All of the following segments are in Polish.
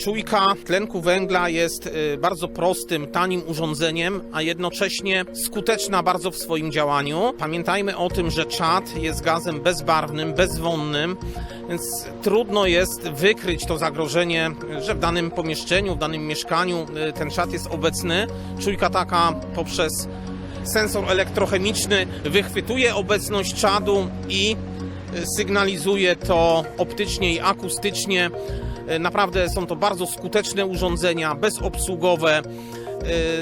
Czujka tlenku węgla jest y, bardzo prostym, tanim urządzeniem, a jednocześnie skuteczna bardzo w swoim działaniu. Pamiętajmy o tym, że czad jest gazem bezbarwnym, bezwonnym, więc trudno jest wykryć to zagrożenie, że w danym pomieszczeniu, w danym mieszkaniu y, ten czad jest obecny. Czujka taka poprzez sensor elektrochemiczny wychwytuje obecność czadu i sygnalizuje to optycznie i akustycznie. Y, Naprawdę są to bardzo skuteczne urządzenia, bezobsługowe,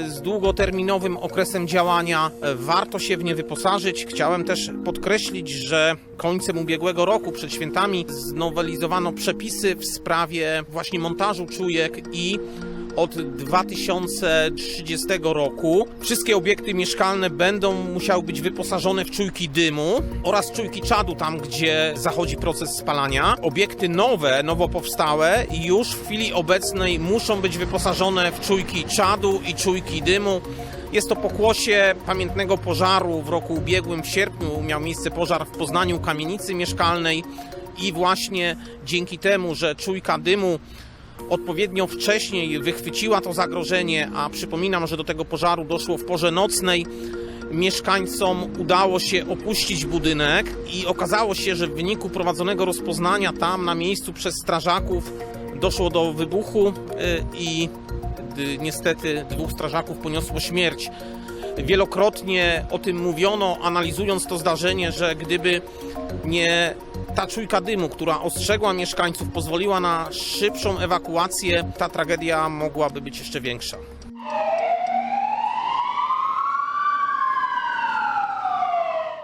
y, z długoterminowym okresem działania. Y, Warto się w nie wyposażyć. Chciałem też podkreślić, że końcem ubiegłego roku, przed świętami, znowelizowano przepisy w sprawie właśnie montażu czujek i od 2030 roku wszystkie obiekty mieszkalne będą musiały być wyposażone w czujki dymu oraz czujki czadu tam, gdzie zachodzi proces spalania. Obiekty nowe, nowo powstałe już w chwili obecnej muszą być wyposażone w czujki czadu i czujki dymu. Jest to pokłosie pamiętnego pożaru w roku ubiegłym, w sierpniu miał miejsce pożar w Poznaniu kamienicy mieszkalnej i właśnie dzięki temu, że czujka dymu odpowiednio wcześniej wychwyciła to zagrożenie, a przypominam, że do tego pożaru doszło w porze nocnej. Mieszkańcom udało się opuścić budynek i okazało się, że w wyniku prowadzonego rozpoznania tam na miejscu przez strażaków doszło do wybuchu y, i niestety dwóch strażaków poniosło śmierć. Wielokrotnie o tym mówiono, analizując to zdarzenie, że gdyby nie ta czujka dymu, która ostrzegła mieszkańców, pozwoliła na szybszą ewakuację, ta tragedia mogłaby być jeszcze większa.